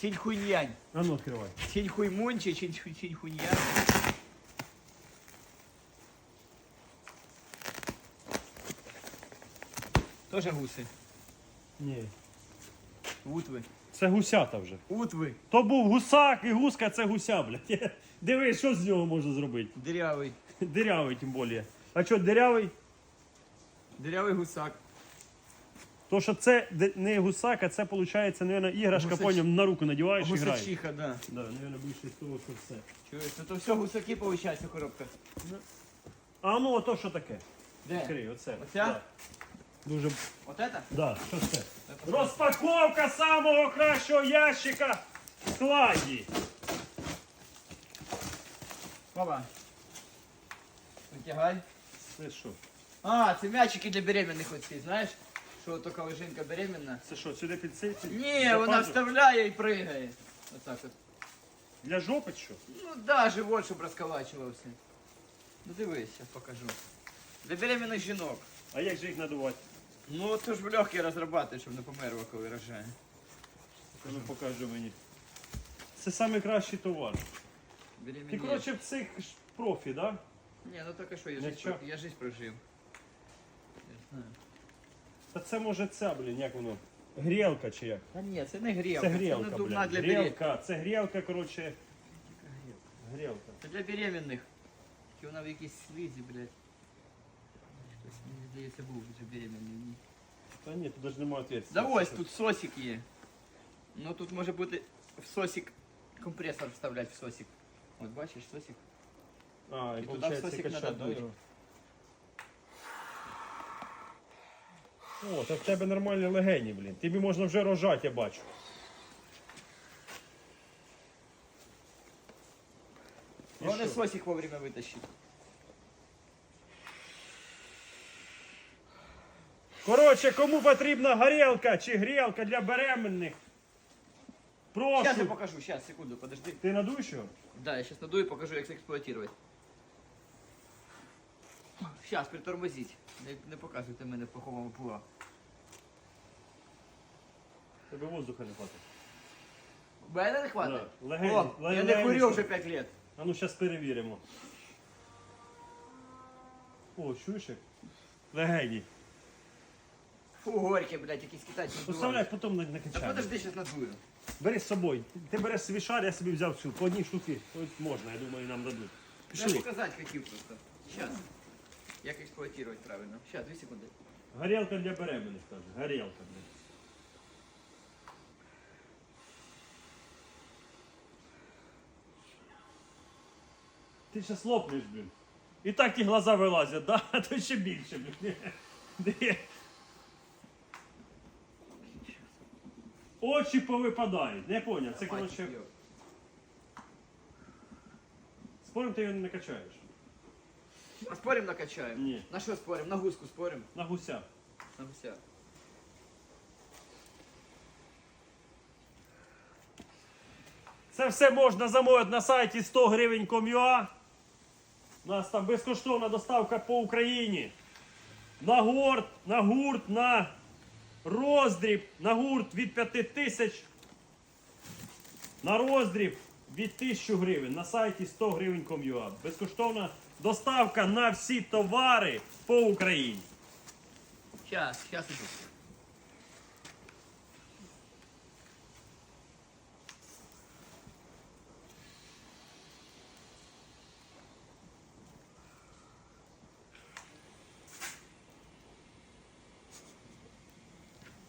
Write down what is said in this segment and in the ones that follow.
Цінь-хуйнянь. А ну відкривай. Цінь-хуй-мунь чи цінь-хуйнянь. Тоже гуси. Ні. Утви. Це гусята вже. Утви. То був гусак і гуска це гуся, блядь. Дивись, що з нього можна зробити. Дирявий. Дирявий тим більше. А що, дирявий? Дирявий гусак. То, що це не гусак, а це виходить, мабуть, іграшка, Гусач- потім на руку надіваєш і граєш. Гусачиха, да. Да, мабуть, більше того, що все. Чуєш, ну то все гусаки получаються в коробках. А ну, ото що таке? Де? Відкрий, оце. Оця? Да. Дуже. Вот это? Да, що це? Розпаковка самого кращого ящика в складі. Папа. Витягай. Це що? А, це м'ячики для беременних оці, знаєш? Що коли жінка беременна. Це що, сюди під цей? під- Ні, вона вставляє і пригає. Отак от. Для жопи що? Ну да, живот, щоб розколачувався. Ну дивись, зараз покажу. Для беременних жінок. А як же їх надувати? Ну то ж в легкі розрабатує, щоб не померла, коли рожає. Ну покажи мені. Це найкращий товар. Ти, коротше, в цих профі, да? Ні, ну так а що, я Ну, я життя прожив. Я знаю. Та це може ця, блін, як воно? Грілка чи як? Та ні, це не грілка. Це грілка, не блін. дубна для беременних. Грілка, це грілка, коротше. Грілка. Це для беременних. Чи вона в якійсь слизі, блядь. Хтось, мені здається, був вже беременний. Ні. Та ні, тут навіть немає відповідь. Да ось тут сосик є. Ну тут може бути в сосик компресор вставляти в сосик. От бачиш сосик? А, і, І туди виходить, сосик качати, надо да, дуть. О, так в тебе нормальні легені, блін. Тобі можна вже рожати, я бачу. І що? сосик вовремя витащить. Коротше, кому потрібна горілка чи грілка для беременних? Сейчас я покажу, сейчас, секунду, подожди. Ти надуєш його? Да, я сейчас надую и покажу, как эксплуатировать. Сейчас, притормозить. Не, не показуйте мене в плохому пула. Тебе воздуха не хватить. Мене не хватить? Да, легень- О, я легень- не курю вже 5 лет. А ну зараз перевіримо. О, чуєш? як? Легені. Фу, горьке, блядь, якісь китайці. Поставляй, потім на- накачаємо. подожди, сейчас надую. Бери з собою. Ти береш свій шар, я собі взяв цю. По одній штуки. Ось можна, я думаю, нам дадуть. Треба Пішли. показати хотів просто. Сейчас. Як експлуатувати правильно. Сейчас, 2 секунди. Горілка для беременних, каже. Горілка, блін. Ти зараз лопнеш, блін. І так ті глаза вилазять, да? А то ще більше, блін. Очі повипадають. Не поняв. Це коротше. Спорим, ти його не накачаєш. А спорим накачаємо? Ні. На що спорим? На гуску спорим? На гуся. На гуся. Це все можна замовити на сайті 100 гривень.com.ua. У нас там безкоштовна доставка по Україні. На гурт, на гурт, на роздріб, на гурт від 5 тисяч. На роздріб від 1000 гривень на сайті 100 гривень.com.ua. Безкоштовна доставка на всі товари по Україні. Сейчас, сейчас иду.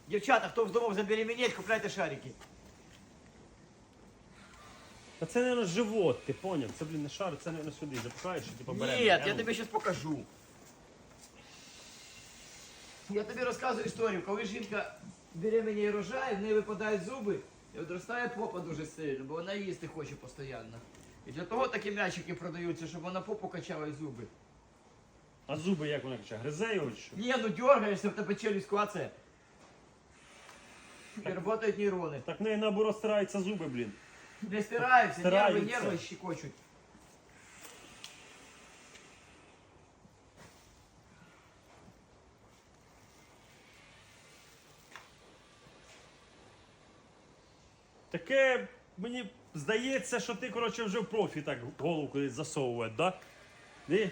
Дівчата, хто вздумав забеременеть, купляйте шарики. Та це, мабуть, живот, ти поняв? Це, блін, не шар, це, мабуть, сюди запускаєш, і типу беремо. Нет, я тобі зараз покажу. Я тобі розказую історію, коли жінка беременніє і рожає, в неї випадають зуби і одростає попа дуже сильно, бо вона їсти хоче постійно. І для того такі м'ячики продаються, щоб вона попу качала і зуби. А зуби як вона качає? Гризе його чи що? Ні, ну дергаєшся, в тебе челюсть клацає. І працюють нейрони. Так в неї наоборот стираються зуби, блін. Не стираються, нерви, Стираються. нерви щекочуть. Таке мені здається, що ти, коротше, вже в профі так голову кудись засовувати, да? Ні?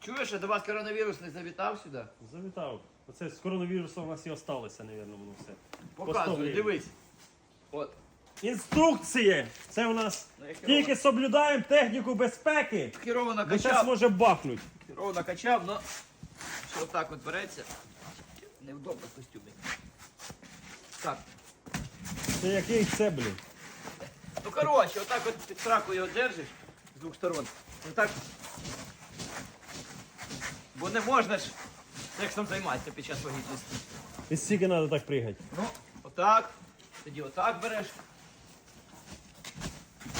Чуєш, а до вас коронавірус не завітав сюди? Завітав. Оце з коронавірусом у нас і осталося, напевно, воно все. По 100 Показую, гривень. дивись. От. Інструкції! Це у нас Ну, тільки соблюдаємо техніку безпеки, Хірово бо зараз накачав, може бахнуть. хірово накачав, но що так от береться. Невдобно в костюмі. Так. Це який це, блін? Ну коротше, отак от під траку його держиш з двох сторон. Отак. Бо не можна ж сексом займатися під час вагітності. І стільки треба так пригати. Ну, отак. Тоді отак береш.